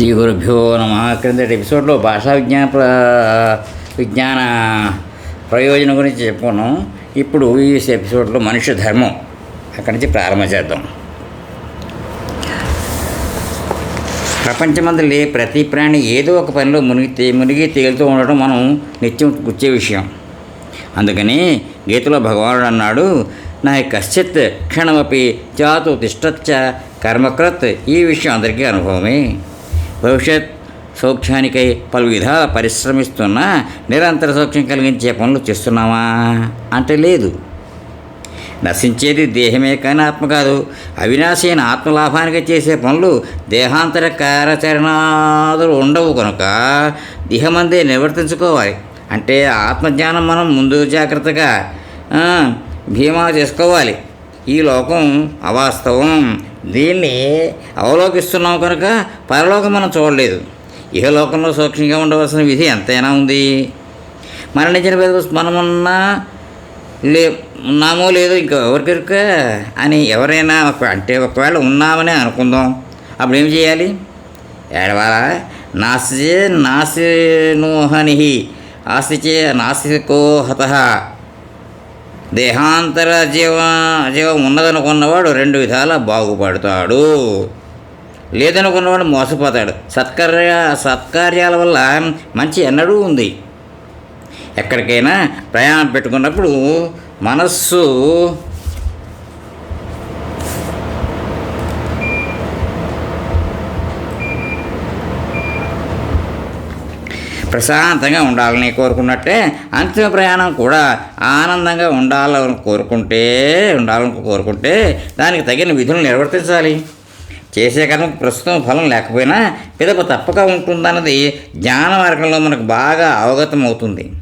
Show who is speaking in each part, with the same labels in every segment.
Speaker 1: శ్రీ గురుభ్యో నమ. క్రిందటి ఎపిసోడ్లో భాషా విజ్ఞాన ప్ర విజ్ఞాన ప్రయోజనం గురించి చెప్పుకున్నాం. ఇప్పుడు ఈ ఎపిసోడ్లో మనుష్య ధర్మం. అక్కడి నుంచి ప్రారంభం చేద్దాం. ప్రపంచమందులే ప్రతి ప్రాణి ఏదో ఒక పనిలో మునిగి మునిగి తేలుతూ ఉండడం మనం నిత్యం గుచ్చే విషయం. అందుకని గీతలో భగవానుడు అన్నాడు నా కశ్చిత్ క్షణమపి జాతు తిష్టచ్చ కర్మకృత్. ఈ విషయం అందరికీ అనుభవమే. భవిష్యత్ సౌఖ్యానికై పలు విధాల పరిశ్రమిస్తున్నా నిరంతర సౌఖ్యం కలిగించే పనులు చేస్తున్నావా? అంటే లేదు. నశించేది దేహమే కానీ ఆత్మ కాదు. అవినాశి అయిన ఆత్మలాభానికి చేసే పనులు దేహాంతర కార్యాచరణాదులు ఉండవు కనుక దేహమందే నివర్తించుకోవాలి అంటే ఆత్మజ్ఞానం మనం ముందు జాగ్రత్తగా భీమా చేసుకోవాలి. ఈ లోకం అవాస్తవం. దీన్ని అవలోకిస్తున్నాం కనుక పరలోకం మనం చూడలేదు. లోకంలో సూక్ష్మంగా ఉండవలసిన విధి ఎంతైనా ఉంది. మరణించిన మీద మనమున్నా లే ఉన్నామో లేదో ఇంకా ఎవరికొరిక అని ఎవరైనా ఒక అంటే ఒకవేళ ఉన్నామని అనుకుందాం. అప్పుడు ఏం చేయాలి? ఏడవాలా? నాస్యే నాశనోహని ఆస్తిచే నాస్తికో హత. దేహాంతర జీవ జీవం ఉన్నదనుకున్నవాడు రెండు విధాలా బాగుపడతాడు. లేదనుకున్నవాడు మోసపోతాడు. సత్కార్య సత్కార్యాల వల్ల మంచి ఎన్నడూ ఉంది. ఎక్కడికైనా ప్రయాణం పెట్టుకున్నప్పుడు మనస్సు ప్రశాంతంగా ఉండాలని కోరుకున్నట్టే అంతిమ ప్రయాణం కూడా ఆనందంగా ఉండాలని కోరుకుంటే ఉండాలని కోరుకుంటే దానికి తగిన విధులు నిర్వర్తించాలి. చేసే కర్మకు ప్రస్తుతం ఫలం లేకపోయినా పిదప తప్పక ఉంటుందన్నది జ్ఞాన మార్గంలో మనకు బాగా అవగతం అవుతుంది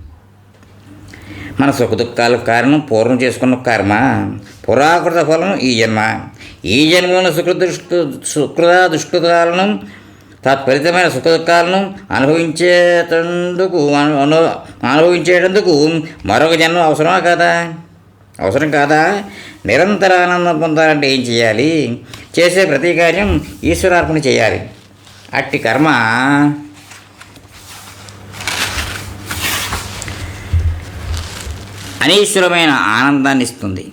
Speaker 1: మన సుఖ దుఃఖాలకు కారణం పూర్వం చేసుకున్న కర్మ పురాకృత ఫలం ఈ జన్మ. ఈ జన్మలో సుఖ దుష్ట సుకృత దుష్కృతాలను తత్ఫలితమైన సుఖ దుఃఖాలను అనుభవించేటందుకు అను- అను- అనుభవించేటందుకు మరొక జన్మ అవసరమా కదా? అవసరం కాదా? నిరంతర ఆనందం పొందాలంటే ఏం చేయాలి? చేసే ప్రతి కార్యం ఈశ్వరార్పణ చేయాలి. అట్టి కర్మ. అనీశ్వరమైన ఆనందాన్ని ఇస్తుంది.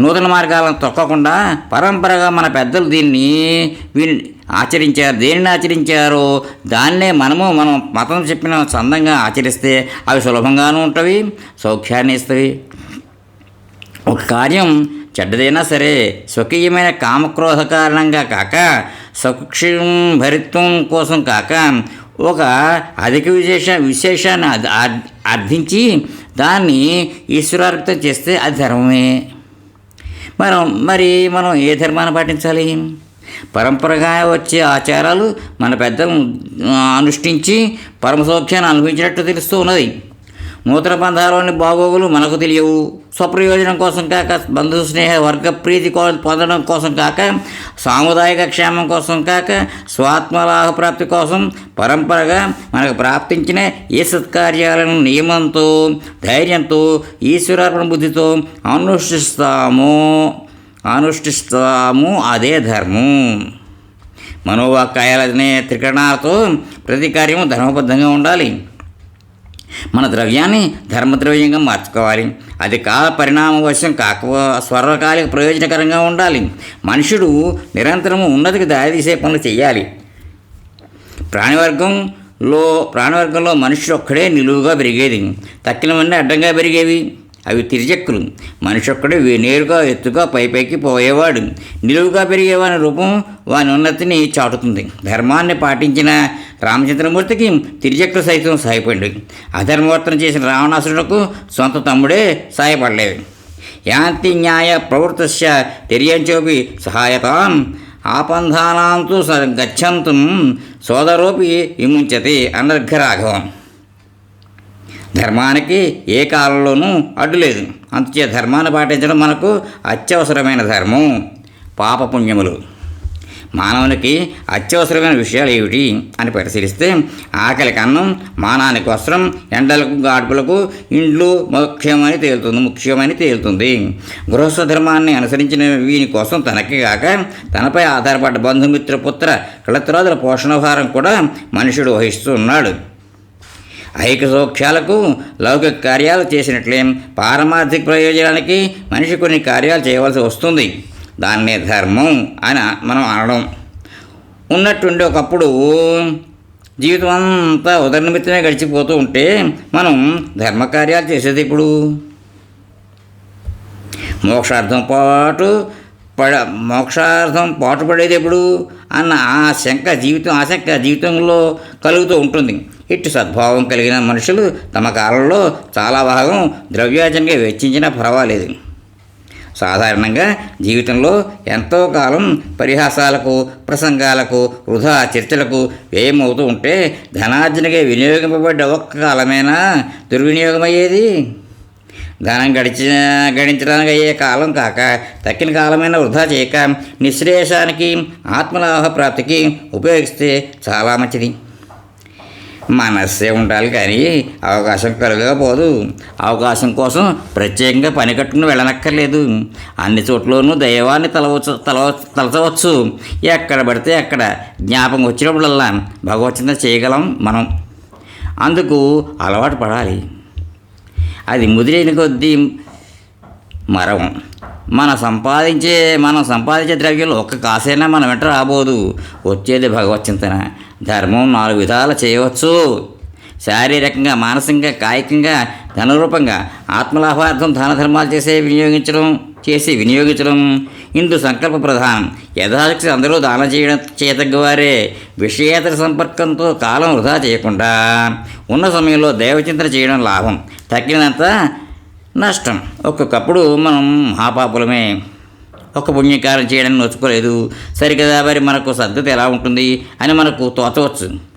Speaker 1: నూతన మార్గాలను తొక్కకుండా పరంపరగా మన పెద్దలు దీన్ని వీని ఆచరించారు. దేనిని ఆచరించారో దాన్నే మనము మనం మతం చెప్పిన చందంగా ఆచరిస్తే అవి సులభంగానూ ఉంటవి సౌఖ్యాన్ని ఇస్తవి. ఒక కార్యం చెడ్డదైనా సరే స్వకీయమైన కామక్రోధ కారణంగా కాక సుక్షం భరిత్వం కోసం కాక ఒక అధిక విశేష విశేషాన్ని అర్థించి దాన్ని ఈశ్వరార్పితం చేస్తే అది ధర్మమే. మనం మరి మనం ఏ ధర్మాన్ని పాటించాలి? పరంపరగా వచ్చే ఆచారాలు మన పెద్దలు అనుష్ఠించి పరమసౌఖ్యాన్ని అనుభవించినట్టు తెలుస్తూ ఉన్నది. మూత్ర బంధాలోని బాగోగులు మనకు తెలియవు. స్వప్రయోజనం కోసం కాక బంధు స్నేహ వర్గ ప్రీతి పొందడం కోసం కాక సాముదాయిక క్షేమం కోసం కాక స్వాత్మలాభ ప్రాప్తి కోసం పరంపరగా మనకు ప్రాప్తించిన ఏ సత్కార్యాలను నియమంతో ధైర్యంతో ఈశ్వరార్పణ బుద్ధితో అనుష్ఠిస్తామో. అనుష్ఠిస్తాము అదే ధర్మం. మనోవాకాయాలనే త్రికరణాలతో ప్రతి కార్యము ధర్మబద్ధంగా ఉండాలి. మన ద్రవ్యాన్ని ధర్మద్రవ్యంగా మార్చుకోవాలి. అది కాల పరిణామవశం కాక స్వర్వకాలిక ప్రయోజనకరంగా ఉండాలి. మనుషుడు నిరంతరము ఉన్నతికి దారితీసే పనులు చేయాలి. ప్రాణివర్గంలో ప్రాణివర్గంలో మనుషుడు ఒక్కడే నిలువుగా పెరిగేది. తక్కినవన్నీ అడ్డంగా పెరిగేవి. అవి తిరిచక్రులు మనిషి నేరుగా ఎత్తుగా పైపైకి పోయేవాడు. నిలువుగా పెరిగే వాని రూపం వాని ఉన్నతిని చాటుతుంది. ధర్మాన్ని పాటించిన రామచంద్రమూర్తికి తిరిజక్కులు సైతం సహాయపడి అధర్మవర్తన చేసిన రావణాసురులకు సొంత తమ్ముడే సహాయపడలేదు యాంతి న్యాయ ప్రవృత్తస్య తిర్యంచోపి సహాయతాం ఆపంధానాంతు స గచ్చంతం సోదరోపి విముంచతి అనర్ఘరాఘవం. ధర్మానికి ఏ కాలంలోనూ అడ్డు లేదు. అందుచే ధర్మాన్ని పాటించడం మనకు అత్యవసరమైన ధర్మం. పాపపుణ్యములు. మానవునికి అత్యవసరమైన విషయాలు ఏమిటి అని పరిశీలిస్తే ఆకలికి అన్నం మానానికి వస్త్రం ఎండలకు గాడుపులకు ఇండ్లు ముఖ్యమని తేలుతుంది ముఖ్యమని తేలుతుంది. గృహస్థ ధర్మాన్ని అనుసరించిన వీని కోసం తనకి కాక తనపై ఆధారపడ్డ బంధుమిత్ర పుత్ర కళత్రాదుల పోషణ భారం కూడా మనుషుడు వహిస్తూ ఉన్నాడు. ఐక సౌఖ్యాలకు లౌకిక కార్యాలు చేసినట్లే పారమార్థిక ప్రయోజనానికి మనిషి కొన్ని కార్యాలు చేయవలసి వస్తుంది. దాన్నే ధర్మం అని మనం అనడం. ఉన్నట్టుండి ఒకప్పుడు జీవితం అంతా ఉదరనిమిత్తమే గడిచిపోతూ ఉంటే మనం ధర్మకార్యాలు చేసేది ఇప్పుడు మోక్షార్థం పాటు పడ మోక్షార్థం పాటుపడేది ఎప్పుడు? అన్న ఆ శంక జీవితం ఆశంక జీవితంలో కలుగుతూ ఉంటుంది. ఇట్టు సద్భావం కలిగిన మనుషులు తమ కాలంలో చాలా భాగం ద్రవ్యార్జనగా వెచ్చించినా పర్వాలేదు. సాధారణంగా జీవితంలో ఎంతో కాలం పరిహాసాలకు ప్రసంగాలకు వృధా చర్చలకు వ్యయమవుతూ ఉంటే ధనార్జనగా వినియోగింపబడ్డ ఒక్క కాలమేనా దుర్వినియోగమయ్యేది? ధనం గడిచిన గడించడానికి అయ్యే కాలం కాక తక్కిన కాలమైన వృధా చేయక నిశ్రేషానికి ఆత్మలాభ ప్రాప్తికి ఉపయోగిస్తే చాలా మంచిది. మనస్సే ఉండాలి కానీ అవకాశం కలగకపోదు. అవకాశం కోసం ప్రత్యేకంగా పని కట్టుకుని వెళ్ళనక్కర్లేదు. అన్ని చోట్లోనూ దైవాన్ని తలవచ్చు తల తలచవచ్చు. ఎక్కడ పడితే అక్కడ జ్ఞాపకం వచ్చినప్పుడల్లా భగవచ్చింత చేయగలం మనం. అందుకు అలవాటు పడాలి. అది ముదిరిన కొద్దీ మరం మన సంపాదించే మనం సంపాదించే ద్రవ్యంలో ఒక్క కాసైనా మనం వెంట రాబోదు. వచ్చేది భగవచ్చింతన ధర్మం నాలుగు విధాలు చేయవచ్చు. శారీరకంగా మానసికంగా కాయికంగా ధనరూపంగా ఆత్మలాభార్థం దాన ధర్మాలు చేసే వినియోగించడం చేసి వినియోగించడం ఇందు సంకల్ప ప్రధానం. యథాశక్తి అందరూ దానం చేయడం చేతగ్గవారే విషయేతర సంపర్కంతో కాలం వృధా చేయకుండా ఉన్న సమయంలో దైవచింతన చేయడం లాభం. తగ్గినంత నష్టం. ఒక్కొక్కప్పుడు మనం మహాపాపులమే. ఒక పుణ్యకారం చేయడం నోచుకోలేదు సరికదా మరి మనకు సద్దత ఎలా ఉంటుంది అని మనకు తోచవచ్చు.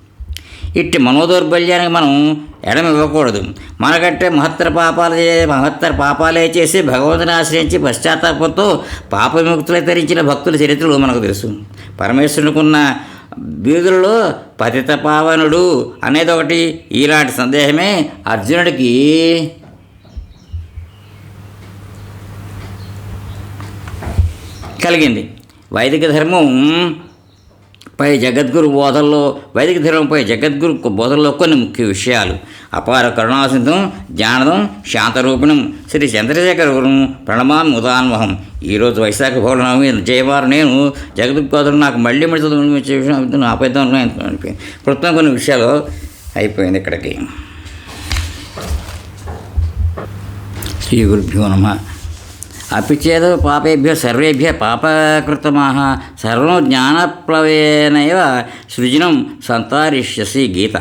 Speaker 1: ఇట్టి మనోదౌర్బల్యానికి మనం ఎడమ ఇవ్వకూడదు. మనకంటే మహత్తర పాపాలు మహత్తర పాపాలే చేసి భగవంతుని ఆశ్రయించి పశ్చాత్తాపంతో పాప విముక్తులై తరించిన భక్తుల చరిత్రలు మనకు తెలుసు. పరమేశ్వరునికున్న బీదులలో పతిత పావనుడు అనేది ఒకటి. ఇలాంటి సందేహమే అర్జునుడికి. కలిగింది. వైదిక ధర్మం పై జగద్గురు బోధల్లో వైదిక ధర్మంపై జగద్గురు బోధల్లో కొన్ని ముఖ్య విషయాలు. అపార కరుణాసింధం జ్ఞానదం శాంతరూపిణం శ్రీ చంద్రశేఖరం ప్రణమాన్ ముదాన్వహం. ఈరోజు వైశాఖ పౌర్ణమి జయవారు నేను జగద్గురు నాకు మళ్ళీ మళ్ళీ చదువు విషయం ఆపేద్దాం ప్రస్తుతం కొన్ని విషయాలు అయిపోయింది ఇక్కడికి. శ్రీ గురుభ్యో నమ. అపి చేద పాపేభ్య సర్వేభ్య పాపకృతమాహ సర్వం జ్ఞానప్లవేనైవ సృజనం సంతారిష్యసి గీత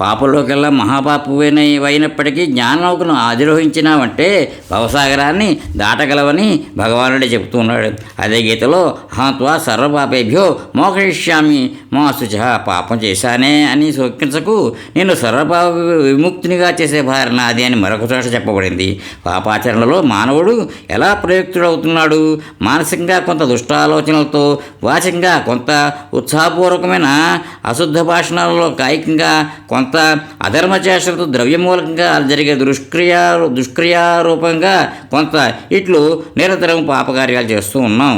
Speaker 1: పాపలోకెల్లా మహాపాపమైన అయినప్పటికీ జ్ఞాననౌకను అధిరోహించినావంటే భవసాగరాన్ని దాటగలవని భగవానుడే చెబుతున్నాడు. అదే గీతలో హాత్వా సర్వపాపేభ్యో మోక్షయిష్యామి మా శుచ పాపం చేశానే అని సోకించకు నేను సర్వపాప విముక్తినిగా చేసే భారణ నాది అని మరొక చోట చెప్పబడింది. పాపాచరణలో మానవుడు ఎలా ప్రయుక్తుడవుతున్నాడు? మానసికంగా కొంత దుష్టాలోచనలతో వాచికంగా కొంత ఉత్సాహపూర్వకమైన అశుద్ధ భాషణాలలో కాయికంగా కొంత అధర్మ చేష్టలతో ద్రవ్యమూలకంగా జరిగే దుష్క్రియా దుష్క్రియారూపంగా కొంత ఇట్లు నిరంతరం పాపకార్యాలు చేస్తూ ఉన్నాం.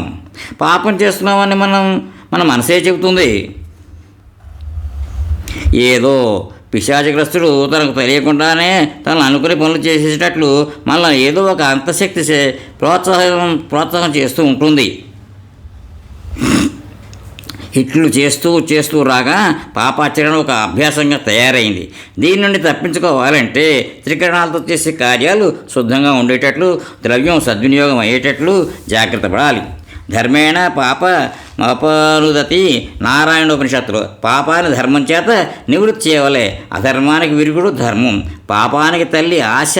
Speaker 1: పాపం చేస్తున్నామని మనం మన మనసే చెబుతుంది. ఏదో పిశాచగ్రస్తుడు తనకు తెలియకుండానే తనను అనుకునే పనులు చేసేటట్లు మళ్ళీ ఏదో ఒక అంతశక్తి ప్రోత్సాహం ప్రోత్సాహం చేస్తూ ఉంటుంది. ఇట్లు చేస్తూ చేస్తూ రాగా పాపాచరణ ఒక అభ్యాసంగా తయారైంది. దీని నుండి తప్పించుకోవాలంటే త్రికరణాలతో చేసే కార్యాలు శుద్ధంగా ఉండేటట్లు ద్రవ్యం సద్వినియోగం అయ్యేటట్లు జాగ్రత్త పడాలి. ధర్మేణ పాప మపనుదతి నారాయణ ఉపనిషత్తులు పాపాన్ని ధర్మం చేత నివృత్తి చేయవలే. అధర్మానికి విరుగుడు ధర్మం. పాపానికి తల్లి ఆశ.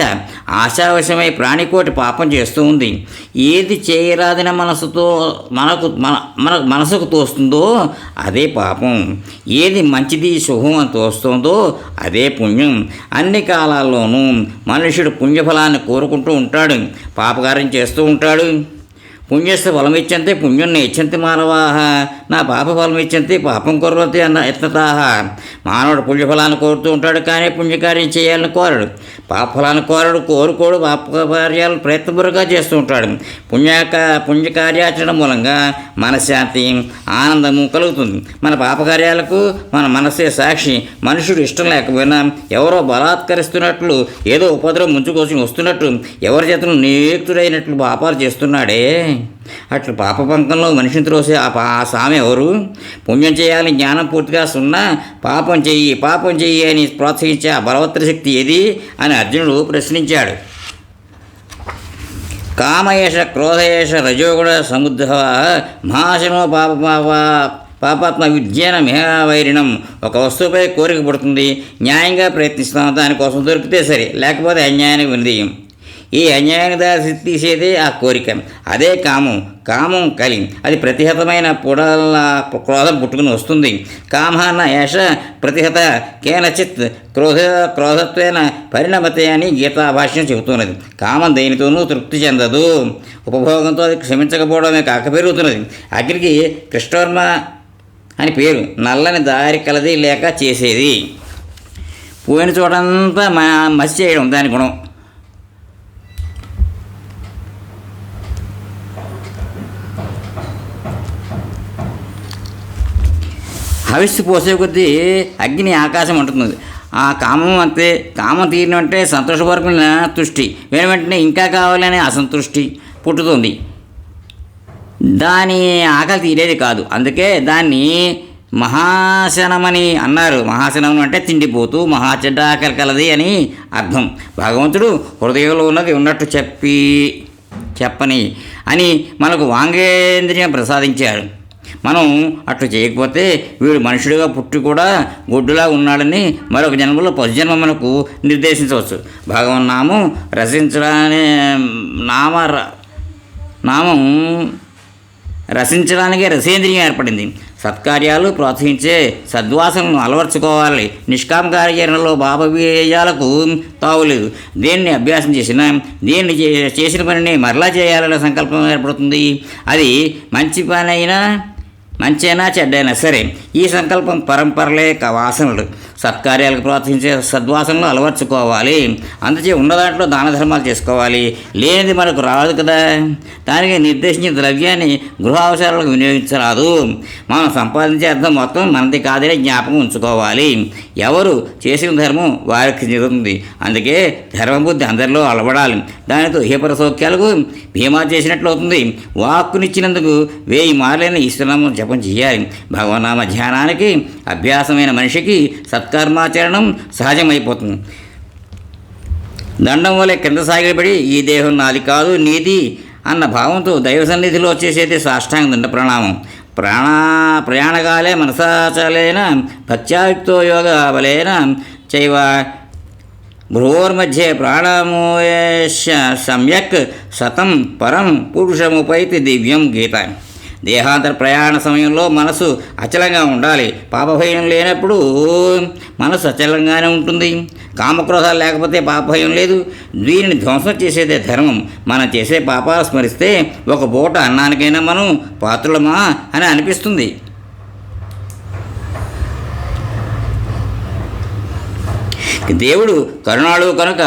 Speaker 1: ఆశావశమై ప్రాణికోటి పాపం చేస్తూ ఉంది. ఏది చేయరాదని మనసుతో మనకు మన మన మనసుకు తోస్తుందో అదే పాపం. ఏది మంచిది శుభం అని తోస్తుందో అదే పుణ్యం. అన్ని కాలాల్లోనూ మనుషుడు పుణ్యఫలాన్ని కోరుకుంటూ ఉంటాడు. పాపకారం చేస్తూ ఉంటాడు. పుణ్యస్థ ఫలమిచ్చంతే పుణ్యుణ్ణి ఇచ్చంతి మానవాహ నా పాప ఫలం ఇచ్చింది పాపం కుర్రతి అన్న ఎత్తతాహ మానవుడు పుణ్యఫలాన్ని కోరుతూ ఉంటాడు కానీ పుణ్యకార్యం చేయాలని కోరడు. పాప ఫలాన్ని కోరడు కోరుకోడు పాప కార్యాలు ప్రయత్నపూర్వకంగా చేస్తూ ఉంటాడు. పుణ్యక పుణ్యకార్యాచరణ మూలంగా మనశ్శాంతి ఆనందము కలుగుతుంది. మన పాపకార్యాలకు మన మనసే సాక్షి. మనుషుడు ఇష్టం లేకపోయినా ఎవరో బలాత్కరిస్తున్నట్లు ఏదో ఉపద్రవం ముంచుకోసం వస్తున్నట్టు ఎవరి చేతను నియుక్తుడైనట్లు పాపాలు చేస్తున్నాడే? అట్లు పాపపంకంలో మనిషిని త్రోసే ఆ పా ఆ సామె ఎవరు? పుణ్యం చేయాలని జ్ఞానం పూర్తిగా సున్నా పాపం చెయ్యి పాపం చెయ్యి అని ప్రోత్సహించే ఆ బలవత్తర శక్తి ఏది? అని అర్జునుడు ప్రశ్నించాడు. కామయేష క్రోధయేష రజోగుణ సముద్ర మహాశనో పాప పాప పాపాత్మ విజ్ఞాన మేహావైరిణం ఒక వస్తువుపై కోరిక పడుతుంది. న్యాయంగా ప్రయత్నిస్తాం దానికోసం దొరికితే సరే లేకపోతే అన్యాయానికి వినదీయం. ఈ అన్యాయాన్ని దారి తీసేదే ఆ కోరిక. అదే కామం. కామం కలి. అది ప్రతిహతమైన పొడల క్రోధం పుట్టుకుని వస్తుంది. కామాన్న యాష ప్రతిహత కేనచిత్ క్రోధ క్రోధత్వేన పరిణమతే అని గీతాభాష్యం చెబుతున్నది. కామం దేనితోనూ తృప్తి చెందదు. ఉపభోగంతో అది క్షమించకపోవడమే కాక పెరుగుతున్నది. అగ్నికి కృష్ణవర్మ అని పేరు. నల్లని దారి కలది లేక చేసేది. పోయిన చోటంతా మ మసి చేయడం దాని గుణం. హవిస్సు పోసే కొద్దీ అగ్ని ఆకాశం అంటున్నది. ఆ కామం అంతే. కామం తీరిన అంటే సంతోషపరకున్న తుష్టి. వెను వెంటనే ఇంకా కావాలనే అసంతృష్టి పుట్టుతుంది. దాని ఆకలి తీరేది కాదు. అందుకే దాన్ని మహాశనమని అన్నారు. మహాశనం అంటే తిండిపోతూ మహా చెడ్డ ఆకలి కలది అని అర్థం. భగవంతుడు హృదయంలో ఉన్నది ఉన్నట్టు చెప్పి చెప్పని అని మనకు వాంగేంద్రియం ప్రసాదించాడు. మనం అట్లు చేయకపోతే వీడు మనుషుడిగా పుట్టి కూడా గొడ్డులా ఉన్నాడని మరొక జన్మలో పశుజన్మ మనకు నిర్దేశించవచ్చు. భగవన్ నామం రచించడానే నామ ర- నామం రసించడానికే రసేంద్రియం ఏర్పడింది. సత్కార్యాలు ప్రోత్సహించే సద్వాసనను అలవర్చుకోవాలి. నిష్కామ కార్యాచరణలో భావవ్యయాలకు తావులేదు దేన్ని అభ్యాసం చేసినా దేన్ని చే- చేసిన పనిని మరలా చేయాలనే సంకల్పం ఏర్పడుతుంది. అది మంచి పని అయినా మంచైనా చెడ్డైనా సరే ఈ సంకల్పం పరంపరలే క- వాసనలు సత్కార్యాలకు ప్రోత్సహించే సద్వాసనలు అలవర్చుకోవాలి. అందుచే ఉన్న దాంట్లో దాన ధర్మాలు చేసుకోవాలి. లేనిది మనకు రాదు కదా. దానికి నిర్దేశించిన ద్రవ్యాన్ని గృహ అవసరాలకు వినియోగించరాదు. మనం సంపాదించే అర్థం మొత్తం మనది కాదని జ్ఞాపకం ఉంచుకోవాలి. ఎవరు చేసిన ధర్మం వారికి జరుగుతుంది అందుకే ధర్మబుద్ధి అందరిలో అలవడాలి. దానితో ఇహపర సౌఖ్యాలకు భీమా చేసినట్లు అవుతుంది. వాక్కునిచ్చినందుకు వేయి మారలేని ఈశ్వరనామం జపం చేయాలి. భగవన్నామ ధ్యానానికి అభ్యాసమైన మనిషికి సత్ సత్కర్మాచరణం సహజమైపోతుంది. దండం వలె కింద సాగిలపడి ఈ దేహం నాది కాదు నీది అన్న భావంతో దైవ సన్నిధిలో వచ్చేసేది సాష్టాంగ దండ ప్రణామం. ప్రాణ ప్రయాణకాలే మనసాచలేన భక్త్యాయుక్తో యోగ బలేన చైవ భ్రువోర్మధ్యే ప్రాణమోయేష సమ్యక్ శతం పరం పురుషముపైతి దివ్యం గీత దేహాంతర ప్రయాణ సమయంలో మనసు అచలంగా ఉండాలి. పాపభయం లేనప్పుడు మనసు అచలంగానే ఉంటుంది. కామక్రోధాలు లేకపోతే పాపభయం లేదు. దీనిని ధ్వంసం చేసేదే ధర్మం. మనం చేసే పాపాలు స్మరిస్తే ఒక పూట అన్నానికైనా మనం పాత్రులమా అని అనిపిస్తుంది. దేవుడు కరుణాళు కనుక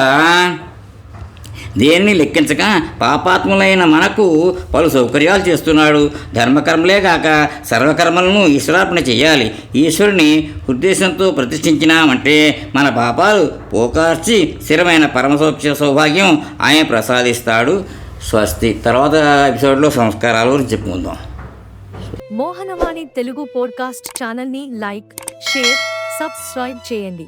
Speaker 1: దేన్ని లెక్కించక పాపాత్ములైన మనకు పలు సౌకర్యాలు చేస్తున్నాడు. ధర్మకర్మలే కాక సర్వకర్మలను ఈశ్వరార్పణ చేయాలి. ఈశ్వరుని ఉద్దేశంతో ప్రతిష్ఠించినామంటే మన పాపాలు పోకార్చి స్థిరమైన పరమసౌఖ్య సౌభాగ్యం ఆయన ప్రసాదిస్తాడు. స్వస్తి. తర్వాత ఎపిసోడ్లో సంస్కారాల గురించి చెప్పుకుందాం.
Speaker 2: మోహనవాణి తెలుగు పోడ్కాస్ట్ ఛానల్ని లైక్ షేర్ సబ్స్క్రైబ్ చేయండి.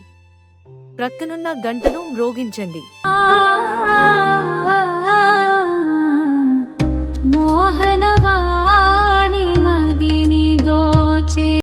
Speaker 2: ప్రక్కనున్న గంటను మ్రోగించండి.
Speaker 3: ఆ ವಾಹನವಾ